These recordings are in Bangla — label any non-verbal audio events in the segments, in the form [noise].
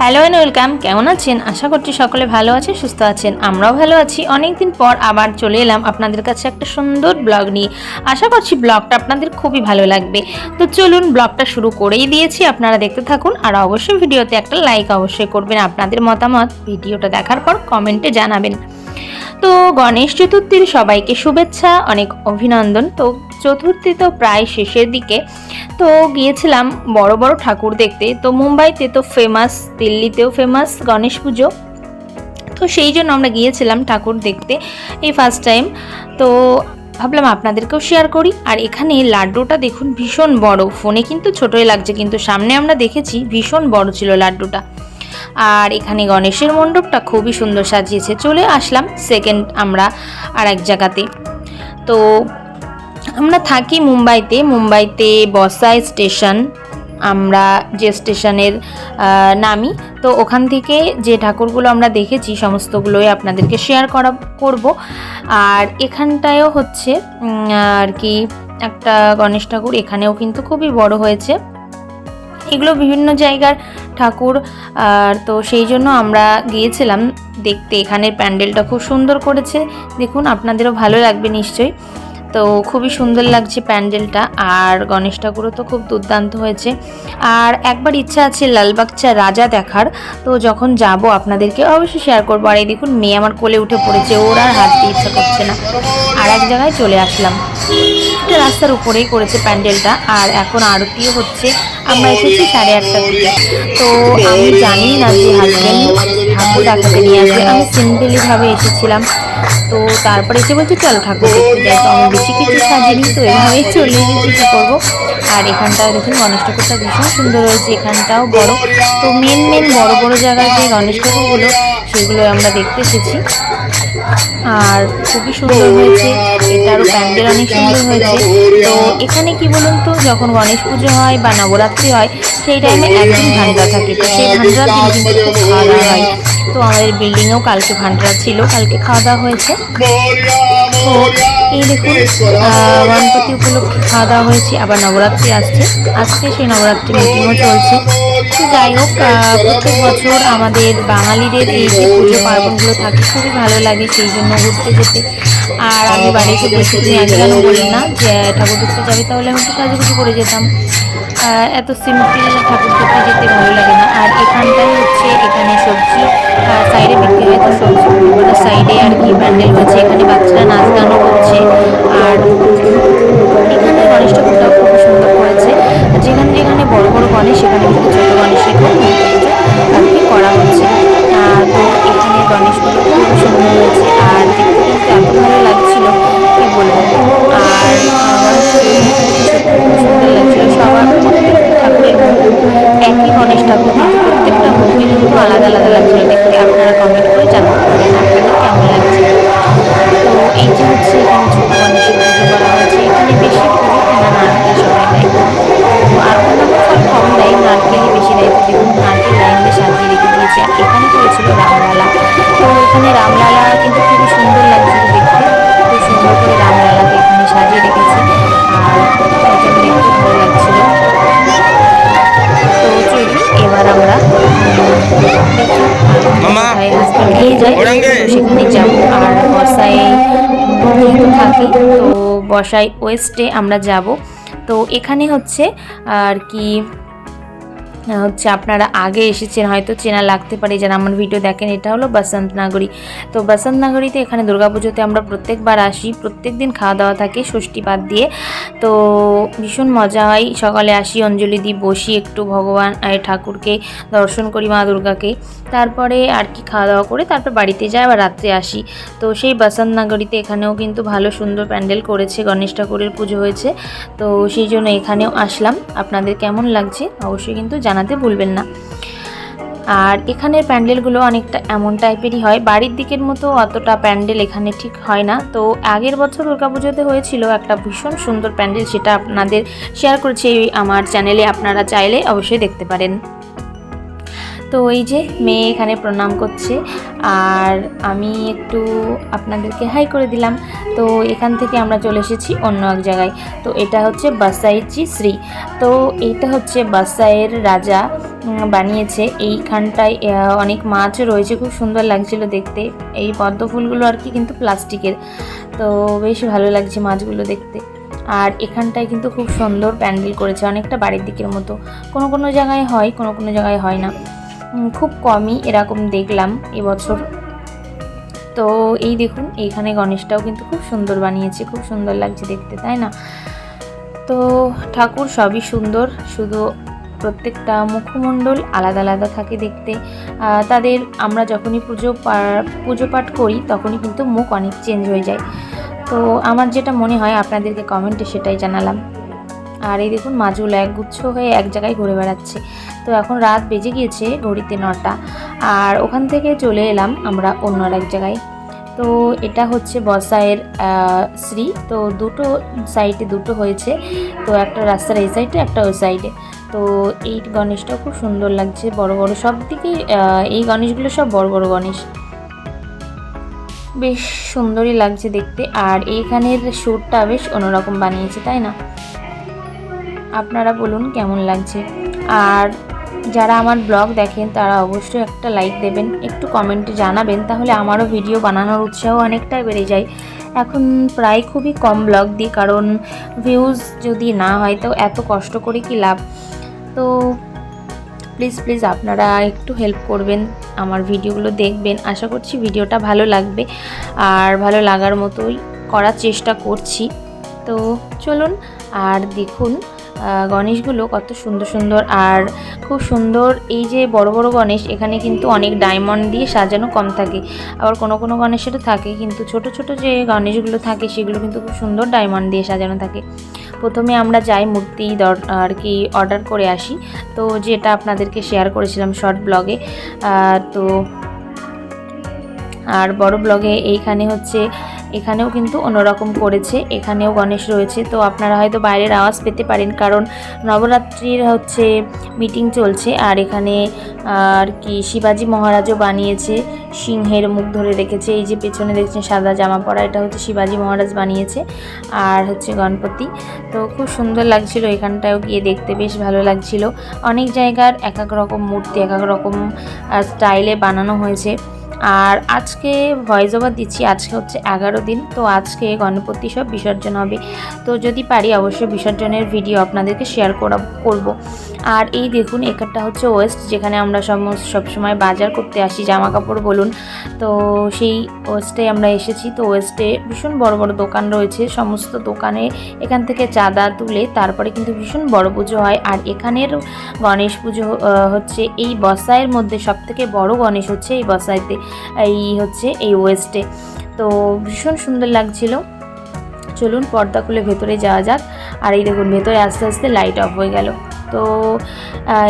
হ্যালো অ্যান্ড ওয়েলকাম, কেমন আছেন? আশা করছি সকলে ভালো আছেন, সুস্থ আছেন। আমরাও ভালো আছি। অনেকদিন পর আবার চলে এলাম আপনাদের কাছে একটা সুন্দর ব্লগ নিয়ে। আশা করছি ব্লগটা আপনাদের খুবই ভালো লাগবে। তো চলুন ব্লগটা শুরু করেই দিয়েছি। আপনারা দেখতে থাকুন আর অবশ্যই ভিডিওতে একটা লাইক অবশ্যই করবেন। আপনাদের মতামত ভিডিওটা দেখার পর কমেন্টে জানাবেন। তো গণেশ চতুর্থীর সবাইকে শুভেচ্ছা, অনেক অভিনন্দন। তো চতুর্থী তো প্রায় শেষের দিকে। তো গিয়েছিলাম বড় বড় ঠাকুর দেখতে। তো মুম্বাইতে তো ফেমাস দিল্লিতেও ফেমাস গণেশ পুজো। তো সেই জন্য আমরা গিয়েছিলাম ঠাকুর দেখতে এই ফার্স্ট টাইম তো ভাবলাম আপনাদেরকেও শেয়ার করি। আর এখানে লাড্ডুটা দেখুন, ভীষণ বড়। ফোনে কিন্তু ছোটোই লাগছে, কিন্তু সামনে আমরা দেখেছি ভীষণ বড় ছিল লাড্ডুটা। আর এখানে গণেশের মণ্ডপটা খুবই সুন্দর সাজিয়েছে। চলে আসলাম সেকেন্ড আমরা আর এক জায়গাতে। তো আমরা থাকি মুম্বাইতে মুম্বাইতে বসাই স্টেশন। আমরা যে স্টেশনের নামি, তো ওখান থেকে যে ঠাকুরগুলো আমরা দেখেছি, সমস্তগুলোই আপনাদেরকে শেয়ার করা, করব। আর এখানটায়ও হচ্ছে আর কি, একটা গণেশ ঠাকুর, এখানেও কিন্তু খুবই বড় হয়েছে। এগুলো বিভিন্ন জায়গার ঠাকুর, আর তো সেই জন্য আমরা গিয়েছিলাম। দেখতে এখানের প্যান্ডেলটা খুব সুন্দর করেছে। দেখুন, আপনাদেরও ভালো লাগবে নিশ্চয়ই। তো খুবই সুন্দর লাগছে প্যান্ডেলটা আর গণেশ ঠাকুরও তো খুব দুর্দান্ত হয়েছে। আর একবার ইচ্ছা আছে লালবাগচা রাজা দেখার, তো যখন যাব আপনাদেরকে অবশ্যই শেয়ার করব। আর এই দেখুন, মেয়ে আমার কোলে উঠে পড়েছে, ওর আর হাঁটতে ইচ্ছা করছে না। আর এক জায়গায় চলে আসলাম। একটা রাস্তার উপরেই করেছে প্যান্ডেলটা, আর এখন আরতিও হচ্ছে। আমরা এসেছি সাড়ে আটটার দিকে। তো আমি জানি না যে হাজব্যান্ড ঠাকুর দেখাতে নিয়ে আসবে। আমি সিম্পলিভাবে এসেছিলাম। তো তারপরে এসে বলছে, চলো ঠাকুর দেখতে যাই। তো আমি বেশি কিছু সাজিনি, তো এভাবেই চলে এসেছি কী করব। আর এখানটায় দেখুন, গণেশ ঠাকুরটা ভীষণ সুন্দর হয়েছে, এখানটাও বড়। তো মেন মেন বড় বড় জায়গার যে গণেশ ঠাকুরগুলো, সেগুলো আমরা দেখতে এসেছি। আর খুবই সুন্দর হয়েছে, এটারও প্যান্ডেল অনেক সুন্দর হয়েছে। তো এখানে কি বলুন তো, যখন গণেশ পুজো হয় বা নবরাত্রি হয়, সেই টাইমে একদিন ভান্ডারা থাকে। তো সেই ভান্ডারার দিন কিন্তু খুব দাওয়া হয়। তো আমাদের বিল্ডিংয়েও কালকে ভান্ডারা ছিল, কালকে খাওয়া দাওয়া হয়েছে। তো এই দেখুন গণপতি উপলক্ষে খাওয়া দাওয়া হয়েছে, আবার নবরাত্রি আসছে। আজকে সেই নবরাত্রি মিটিংও চলছে। যাই হোক প্রত্যেক বছর আমাদের বাঙালিদের এই যে পুজো পার্বণগুলো থাকে, খুবই ভালো লাগে সেই জন্য ঘুরতে যেতে। আর আমি বাড়িতে বসে তুমি কেন বললে না যে, ঠাকুর দেখতে যাবে, তাহলে আমি একটু সাজুগুজু করে যেতাম। এত সিম্পল ঠাকুর দেখতে যেতে ভালো লাগে না। আর এখানটাই হচ্ছে এখানে সবজি সাইডে বিক্রি হয় তো সবজি সাইডে আর কি প্যান্ডেল হচ্ছে, এখানে বাচ্চারা নাচ গানও করছে। আর এখানে গণেশ ঠাকুরটাও খুব সুন্দর করেছে। যেখানে যেখানে বড় বড় গণেশ, সেখানে কিন্তু ছোটো গণেশের খুব পুজো করা হচ্ছে। তো এখানে গণেশগুলো খুব সুন্দর হয়েছে আলাদা লাগছিল আপনারা কমেন্ট বসাই ওয়েস্টে আমরা যাব। তো এখানে হচ্ছে আর কি হচ্ছে আপনারা আগে এসেছেন, হয়তো চেনা লাগতে পারে, যারা আমার ভিডিও দেখেন, এটা হলো বসন্ত নাগরী। তো বসন্ত নাগরীতে এখানে দুর্গাপুজোতে আমরা প্রত্যেকবার আসি প্রত্যেক দিন খাওয়া দাওয়া থাকে, ষষ্ঠী পাত দিয়ে। তো ভীষণ মজা হয়, সকালে আসি, অঞ্জলি দিই বসি, একটু ভগবান ঠাকুরকে দর্শন করি মা দুর্গাকে। তারপরে আর কি খাওয়া দাওয়া করে তারপর বাড়িতে যাই, আবার রাত্রে আসি। তো সেই বসন্ত নাগরীতে এখানেও কিন্তু ভালো সুন্দর প্যান্ডেল করেছে, গণেশ ঠাকুরের পুজো হয়েছে। তো সেই জন্য এখানেও আসলাম। আপনাদের কেমন লাগছে, অবশ্যই কিন্তু জানাতে ভুলবেন না। আর এখানের প্যান্ডেলগুলো অনেকটা এমন টাইপেরই হয়। বাড়ির দিকের মতো অতটা প্যান্ডেল এখানে ঠিক হয় না। তো আগের বছর দুর্গাপুজোতে হয়েছিল একটা ভীষণ সুন্দর প্যান্ডেল, সেটা আপনাদের শেয়ার করছি আমার চ্যানেলে আপনারা চাইলে অবশ্যই দেখতে পারেন। তো এই যে মেয়ে এখানে প্রণাম করছে। আর আমি একটু আপনাদেরকে হাই করে দিলাম। তো এখান থেকে আমরা চলে এসেছি অন্য এক জায়গায়। তো এটা হচ্ছে বাসাইচি শ্রী। তো এটা হচ্ছে বাসাইয়ের রাজা বানিয়েছে। এইখানটায় অনেক মাছ রয়েছে। খুব সুন্দর লাগছিল দেখতে। এই পদ্ম ফুলগুলো আর কি কিন্তু প্লাস্টিকের। তো বেশ ভালো লাগছে মাছগুলো দেখতে। আর এখানটায় কিন্তু খুব সুন্দর প্যান্ডেল করেছে। অনেকটা বাড়ির দিকের মতো। কোনো কোনো জায়গায় হয়, কোনো কোনো জায়গায় হয় না। খুব কমই এরকম দেখলাম এবছর। তো এই দেখুন, এইখানে গণেশটাও কিন্তু খুব সুন্দর বানিয়েছে, খুব সুন্দর লাগছে দেখতে, তাই না? তো ঠাকুর সবই সুন্দর, শুধু প্রত্যেকটা মুখমণ্ডল আলাদা আলাদা থাকে দেখতে। তাদের আমরা যখনই পুজো পুজো পাঠ করি, তখনই কিন্তু মুখ অনেক চেঞ্জ হয়ে যায়। তো আমার যেটা মনে হয়, আপনাদেরকে কমেন্টে সেটাই জানালাম। আর এই দেখুন মাছগুলো একগুচ্ছ হয়ে এক জায়গায় ঘুরে বেড়াচ্ছে। তো এখন রাত বেজে গিয়েছে ঘড়িতে নটা। আর ওখান থেকে চলে এলাম আমরা অন্য এক জায়গায়। তো এটা হচ্ছে বসায়ের শ্রী তো দুটো সাইডে দুটো হয়েছে। তো একটা রাস্তার এই সাইডে, একটা ওই সাইডে। তো এই গণেশটাও খুব সুন্দর লাগছে, বড় বড়। সব দিকেই এই গণেশগুলো সব বড় বড় গণেশ। বেশ সুন্দরই লাগছে দেখতে। আর এইখানের সুরটা বেশ অন্যরকম বানিয়েছে, তাই না? আপনারা বলুন কেমন লাগছে। আর যারা আমার ব্লগ দেখেন, তারা অবশ্যই একটা লাইক দেবেন, একটু কমেন্টে জানাবেন, তাহলে আমারও ভিডিও বানানোর উৎসাহ অনেকটাই বেড়ে যায়। এখন প্রায় খুবই কম ব্লগ দিই, কারণ ভিউজ যদি না হয়, তো এত কষ্ট করে কি লাভ? তো প্লিজ প্লিজ আপনারা একটু হেল্প করবেন, আমার ভিডিওগুলো দেখবেন। আশা করছি ভিডিওটা ভালো লাগবে, আর ভালো লাগার মতোই করার চেষ্টা করছি। তো চলুন, আর দেখুন গণেশগুলো কত সুন্দর সুন্দর আর খুব সুন্দর এই যে বড় বড় গণেশ, এখানে কিন্তু অনেক ডায়মন্ড দিয়ে সাজানো কম থাকে। আবার কোনো কোনো গণেশেরও থাকে, কিন্তু ছোট ছোট যে গণেশগুলো থাকে, সেগুলো কিন্তু খুব সুন্দর ডায়মন্ড দিয়ে সাজানো থাকে। প্রথমে আমরা যাই মূর্তি দর- আর কি অর্ডার করে আসি। তো যেটা আপনাদেরকে শেয়ার করেছিলাম শর্ট ব্লগে তো আর বড় ব্লগে এইখানে হচ্ছে এখানেও কিন্তু অন্যরকম করেছে, এখানেও গণেশ রয়েছে। তো আপনারা হয়তো বাইরের আওয়াজ পেতে পারেন, কারণ নবরাত্রির হচ্ছে মিটিং চলছে, আর এখানে আর কি শিবাজি মহারাজও বানিয়েছে, সিংহের মুখ ধরে রেখেছে, এই যে পেছনে দেখছেন সাদা জামা পরা, এটা হচ্ছে শিবাজি মহারাজ বানিয়েছে, আর হচ্ছে গণপতি। তো খুব সুন্দর লাগছিল এখানটায়ও গিয়ে দেখতে, বেশ ভালো লাগছিল। অনেক জায়গার এক এক রকম মূর্তি এক এক রকম স্টাইলে বানানো হয়েছে। আর আজকে ভয়েস ওভার দিচ্ছি, আজকে হচ্ছে এগারো দিন, তো আজকে গণপতি সব বিসর্জন হবে। তো যদি পারি, অবশ্যই বিসর্জনের ভিডিও আপনাদেরকে শেয়ার করা, করব। আর এই দেখুন, এখানটা হচ্ছে ওয়েস্ট, যেখানে আমরা সমস্ত সবসময় বাজার করতে আসি জামা কাপড় বলুন। তো সেই ওয়েস্টে আমরা এসেছি। তো ওয়েস্টে ভীষণ বড় বড় দোকান রয়েছে। সমস্ত দোকানে এখান থেকে চাঁদা তুলে তারপরে কিন্তু ভীষণ বড় পুজো হয়। আর এখানের গণেশ পুজো হচ্ছে এই বসাইয়ের মধ্যে সবথেকে বড় গণেশ হচ্ছে এই বসাইতে, এই হচ্ছে এই ওয়েস্টে। তো ভীষণ সুন্দর লাগছিল। চলুন পর্দা খুলে ভেতরে যাওয়া যাক। আর এই দেখুন, ভেতরে আস্তে আস্তে লাইট অফ হয়ে গেল। তো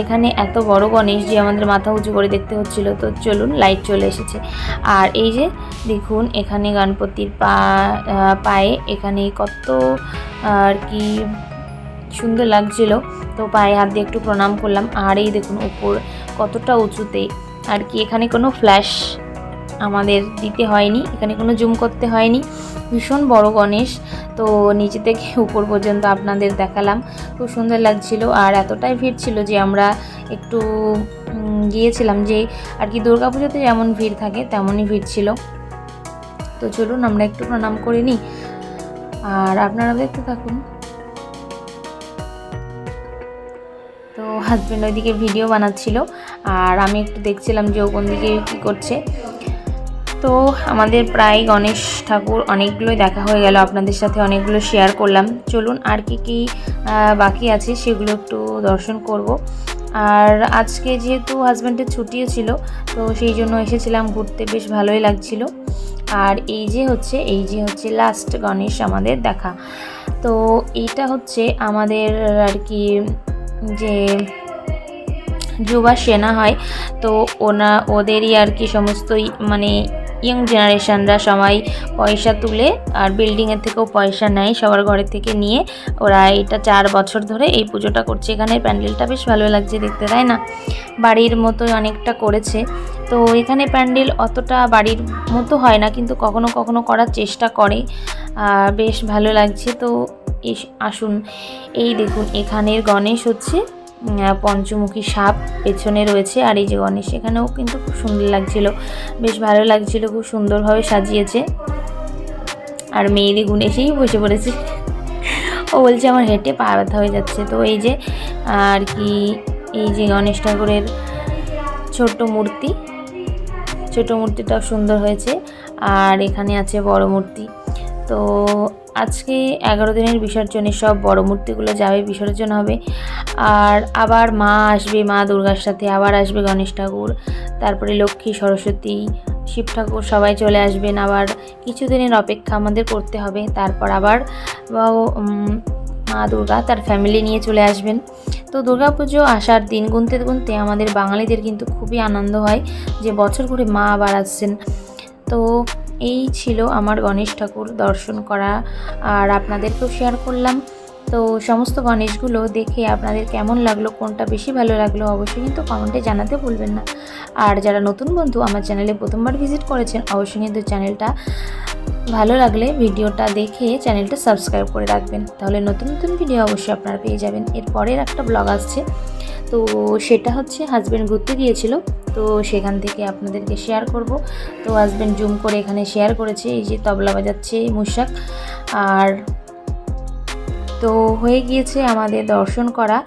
এখানে এত বড় গণেশ যে আমাদের মাথা উঁচু করে দেখতে হচ্ছিল। তো চলুন লাইট চলে এসেছে। আর এই যে, দেখুন, এখানে গণপতির পা পায়ে এখানে কত, আর কি সুন্দর লাগছিল। তো পায়ে হাত দিয়ে একটু প্রণাম করলাম। আর এই দেখুন, উপর কতটা উঁচুতে। আর কি, এখানে কোনো ফ্ল্যাশ আমাদের দিতে হয়নি। এখানে কোনো জুম করতে হয়নি। ভীষণ বড় গণেশ। তো নিচে থেকে [laughs] উপর পর্যন্ত আপনাদের দেখালাম। খুব সুন্দর লাগছিল আর এতটাই ভিড় ছিল যে আমরা একটু গিয়েছিলাম যে আর কি দুর্গাপুজোতে যেমন ভিড় থাকে তেমনই ভিড় ছিল। তো চলুন আমরা একটু প্রণাম করে নিই। আর আপনারা দেখতে থাকুন। তো হাজব্যান্ড ওইদিকে ভিডিও বানাচ্ছিল আর আমি একটু দেখছিলাম যে ও কোন দিকে কী করছে। তো আমাদের প্রায় গণেশ ঠাকুর অনেকগুলোই দেখা হয়ে গেল। আপনাদের সাথে অনেকগুলো শেয়ার করলাম। চলুন আর কি কি বাকি আছে সেগুলো একটু দর্শন করব। আর আজকে যেহেতু হাজব্যান্ডের ছুটিও ছিল, তো সেই জন্য এসেছিলাম ঘুরতে, বেশ ভালোই লাগছিল। আর এই যে হচ্ছে, এই যে হচ্ছে লাস্ট গণেশ আমাদের দেখা। তো এইটা হচ্ছে আমাদের আর কি যে যুবা সেনা হয়, তো ওনা, ওদেরই আর কি সমস্তই মানে ইয়ং জেনারেশনরা সবাই পয়সা তুলে আর বিল্ডিংয়ের থেকেও পয়সা নেয় সবার ঘরের থেকে নিয়ে। ওরা এটা চার বছর ধরে এই পুজোটা করছে। এখানে প্যান্ডেলটা বেশ ভালো লাগছে দেখতে, তাই না? বাড়ির মতোই অনেকটা করেছে। তো এখানে প্যান্ডেল অতটা বাড়ির মতো হয় না, কিন্তু কখনো কখনো করার চেষ্টা করে। বেশ ভালো লাগছে। তো আসুন। এই দেখুন, এখানের গণেশ হচ্ছে পঞ্চমুখী সাপ পেছনে রয়েছে আর এই যে গণেশ, এখানেও কিন্তু খুব সুন্দর লাগছিল। বেশ ভালো লাগছিল, খুব সুন্দরভাবে সাজিয়েছে। আর মেয়েদি গুণ এসেই বসে পড়েছে। ও বলছে, আমার হেঁটে পা ব্যথা হয়ে যাচ্ছে। তো এই যে, আর কি, এই যে গণেশ ঠাকুরের ছোট্ট মূর্তি ছোট মূর্তিটাও সুন্দর হয়েছে। আর এখানে আছে বড় মূর্তি। তো আজকে এগারো দিনের বিসর্জনে সব বড় মূর্তিগুলো যাবে, বিসর্জন হবে। আর আবার মা আসবে, মা দুর্গার সাথে আবার আসবে গণেশ ঠাকুর। তারপরে লক্ষ্মী, সরস্বতী, শিব ঠাকুর সবাই চলে আসবেন। আবার কিছুদিনের অপেক্ষা আমাদের করতে হবে। তারপর আবার মা দুর্গা তার ফ্যামিলি নিয়ে চলে আসবেন। তো দুর্গাপুজো আসার দিন গুনতে গুনতে আমাদের বাঙালিদের কিন্তু খুবই আনন্দ হয় যে বছর ঘুরে মা আবার আসছেন। তো এই ছিল আমার গণেশ ঠাকুর দর্শন করা আর আপনাদেরকেও শেয়ার করলাম। তো সমস্ত গণেশগুলো দেখে আপনাদের কেমন লাগল, কোনটা বেশি ভালো লাগল অবশ্যই কিন্তু কমেন্টে জানাতে ভুলবেন না। আর যারা নতুন বন্ধু আমার চ্যানেলে প্রথমবার ভিজিট করেছেন, অবশ্যই কিন্তু চ্যানেলটা ভালো লাগলে ভিডিওটা দেখে চ্যানেলটা সাবস্ক্রাইব করে রাখবেন। তাহলে নতুন নতুন ভিডিও অবশ্যই আপনারা পেয়ে যাবেন। এর পরের একটা ব্লগ আসছে। তো সেটা হচ্ছে হাজব্যান্ড ঘুরতে গিয়েছিল, তো সেখান থেকে আপনাদেরকে শেয়ার করব। তো হাজব্যান্ড জুম করে এখানে শেয়ার করেছে, এই যে তবলা বাজাচ্ছে মুশাক। আর তো হয়ে গিয়েছে আমাদের দর্শন করা।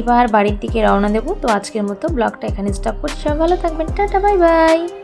এবার বাড়ির দিকে রওনা দেব। তো আজকের মতো ব্লগটা এখানে স্টপ করছি। সবাই ভালো থাকবেন। Tata bye bye